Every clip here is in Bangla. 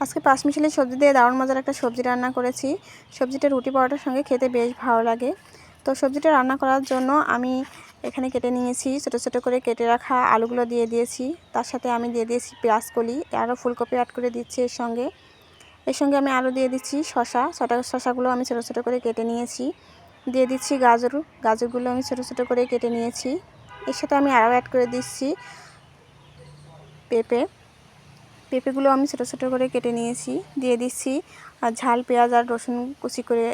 আজকে পাঁচ মিশালি সবজি দিয়ে দারুণ মজার একটা সবজি রান্না করেছি। সবজিটা রুটি পরোটার সঙ্গে খেতে বেশ ভালো লাগে। তো সবজিটা রান্না করার জন্য আমি এখানে কেটে নিয়েছি, ছোটো ছোটো করে কেটে রাখা আলুগুলো দিয়ে দিয়েছি। তার সাথে আমি দিয়ে দিয়েছি পেঁয়াজ কলি আরও ফুলকপি অ্যাড করে দিচ্ছি এর সঙ্গে। এর সঙ্গে আমি আলু দিয়ে দিচ্ছি শশা ছটা শশাগুলো আমি ছোটো ছোটো করে কেটে নিয়েছি। দিয়ে দিচ্ছি গাজর, গাজরগুলো আমি ছোটো ছোটো করে কেটে নিয়েছি। এর সাথে আমি আরও অ্যাড করে দিচ্ছি পেঁপে। পেঁপেগুলো আমি ছোটো ছোটো করে কেটে নিয়েছি, দিয়ে দিচ্ছি। আর ঝাল, পেঁয়াজ আর রসুন কুচি করে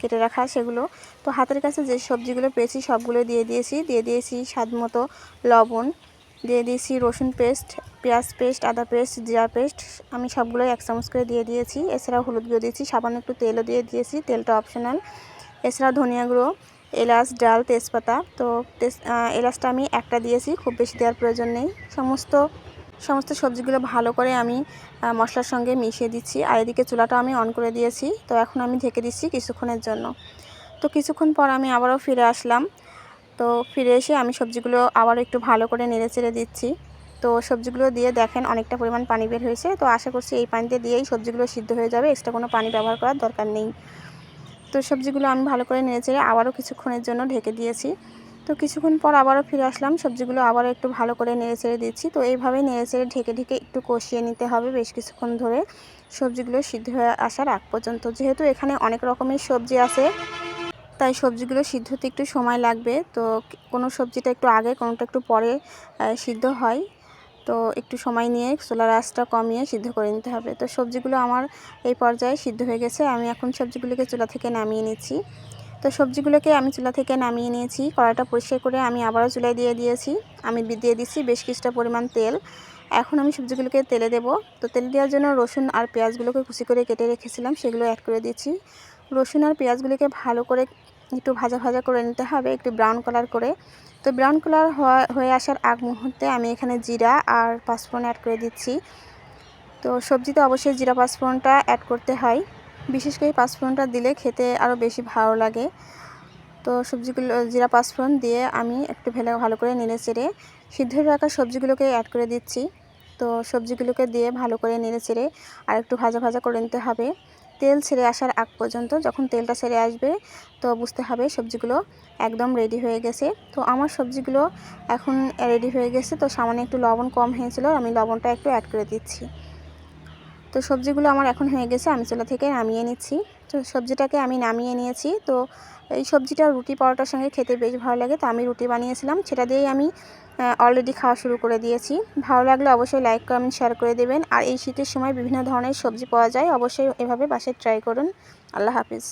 কেটে রাখা সেগুলো। তো হাতের কাছে যে সবজিগুলো পেয়েছি সবগুলো দিয়ে দিয়েছি। দিয়ে দিয়েছি স্বাদ মতো লবণ, দিয়ে দিয়েছি রসুন পেস্ট, পেঁয়াজ পেস্ট, আদা পেস্ট, জিরা পেস্ট, আমি সবগুলোই এক চামচ করে দিয়ে দিয়েছি। এছাড়াও হলুদ গুঁড়ো দিয়েছি, সামান্য একটু তেলও দিয়ে দিয়েছি, তেলটা অপশনাল এছাড়া ধনিয়া গুঁড়ো, এলাচ, ডাল, তেজপাতা। তো এলাচটা আমি একটা দিয়েছি, খুব বেশি দেওয়ার প্রয়োজন নেই। সমস্ত সমস্ত সবজিগুলো ভালো করে আমি মশলার সঙ্গে মিশিয়ে দিচ্ছি। আর এদিকে চুলাটা আমি অন করে দিয়েছি। তো এখন আমি ঢেকে দিচ্ছি কিছুক্ষণের জন্য। তো কিছুক্ষণ পর আমি আবারও ফিরে আসলাম। তো ফিরে এসে আমি সবজিগুলো আবারও একটু ভালো করে নেড়ে চেড়ে দিচ্ছি। তো সবজিগুলো দিয়ে দেখেন অনেকটা পরিমাণ পানি বের হয়েছে। তো আশা করছি এই পানিতে দিয়েই সবজিগুলো সিদ্ধ হয়ে যাবে। এক্সট্রা কোনো পানি ব্যবহার করার দরকার নেই। তো সবজিগুলো আমি ভালো করে নেড়ে চেড়ে আবারও কিছুক্ষণের জন্য ঢেকে দিয়েছি। তো কিছুক্ষণ পর আবারও ফিরে আসলাম। সবজিগুলো আবারও একটু ভালো করে নেড়ে চেড়ে দিচ্ছি। তো এইভাবে নেড়ে চেড়ে ঢেকে ঢেকে একটু কষিয়ে নিতে হবে বেশ কিছুক্ষণ ধরে। সবজিগুলো সিদ্ধ হয়ে আসার আগ পর্যন্ত। যেহেতু এখানে অনেক রকমের সবজি আছে, তাই সবজিগুলো সিদ্ধ হতে একটু সময় লাগবে। তো কোনো সবজিটা একটু আগে, কোনোটা একটু পরে সিদ্ধ হয়। তো একটু সময় নিয়ে সোলার আঁচটা কমিয়ে সিদ্ধ করে নিতে হবে। তো সবজিগুলো আমার এই পর্যায়ে সিদ্ধ হয়ে গেছে। আমি এখন সবজিগুলোকে চুলা থেকে নামিয়ে নিচ্ছি। তো সবজিগুলোকে আমি চুলা থেকে নামিয়ে নিয়েছি, কড়াইটা পরিষ্কার করে আমি আবারও চুলায় দিয়ে দিয়েছি। আমি দিয়ে দিচ্ছি বেশ কিছুটা পরিমাণ তেল। এখন আমি সবজিগুলোকে তেলে দেব। তো তেল দেওয়ার জন্য রসুন আর পেঁয়াজগুলোকে কুচি করে কেটে রেখেছিলাম, সেগুলো অ্যাড করে দিচ্ছি। রসুন আর পেঁয়াজগুলোকে ভালো করে একটু ভাজা ভাজা করে নিতে হবে, একটু ব্রাউন কালার করে। তো ব্রাউন কালার হয়ে আসার আগ মুহূর্তে আমি এখানে জিরা আর পাঁচফোড়ন অ্যাড করে দিচ্ছি। তো সবজিতে অবশ্যই জিরা পাঁচফোড়নটা অ্যাড করতে হয়। বিশেষ করে পাঁচফোড়নটা দিলে খেতে আরও বেশি ভালো লাগে। তো সবজিগুলো, জিরা পাঁচফোড়ন দিয়ে আমি একটু ভেলে ভালো করে নেড়ে চেড়ে সিদ্ধ রাখা সবজিগুলোকে অ্যাড করে দিচ্ছি। তো সবজিগুলোকে দিয়ে ভালো করে নেড়ে চেড়ে আর একটু ভাজা ভাজা করে নিতে হবে। তেল ছেড়ে আসার আগ পর্যন্ত যখন তেলটা ছেড়ে আসবে তো বুঝতে হবে সবজিগুলো একদম রেডি হয়ে গেছে। তো আমার সবজিগুলো এখন রেডি হয়ে গেছে, তো সামান্য একটু লবণ কম হয়েছিল, আমি লবণটা একটু অ্যাড করে দিচ্ছি। তো সবজিগুলো আমার এখন হয়ে গেছে, আমি চুলা থেকে নামিয়ে নিচ্ছি। তো সবজিটাকে আমি নামিয়ে নিয়েছি। তো এই সবজিটা রুটি পরোটার সঙ্গে খেতে বেশ ভালো লাগে, তো আমি রুটি বানিয়েছিলাম। সেটা দিয়েই আমি অলরেডি খাওয়া শুরু করে দিয়েছি। ভালো লাগলে অবশ্যই লাইক কমেন্ট শেয়ার করে দেবেন। আর এই শীতের সময় বিভিন্ন ধরনের সবজি পাওয়া যায়, অবশ্যই এভাবে বাসায় ট্রাই করুন। আল্লাহ হাফিজ।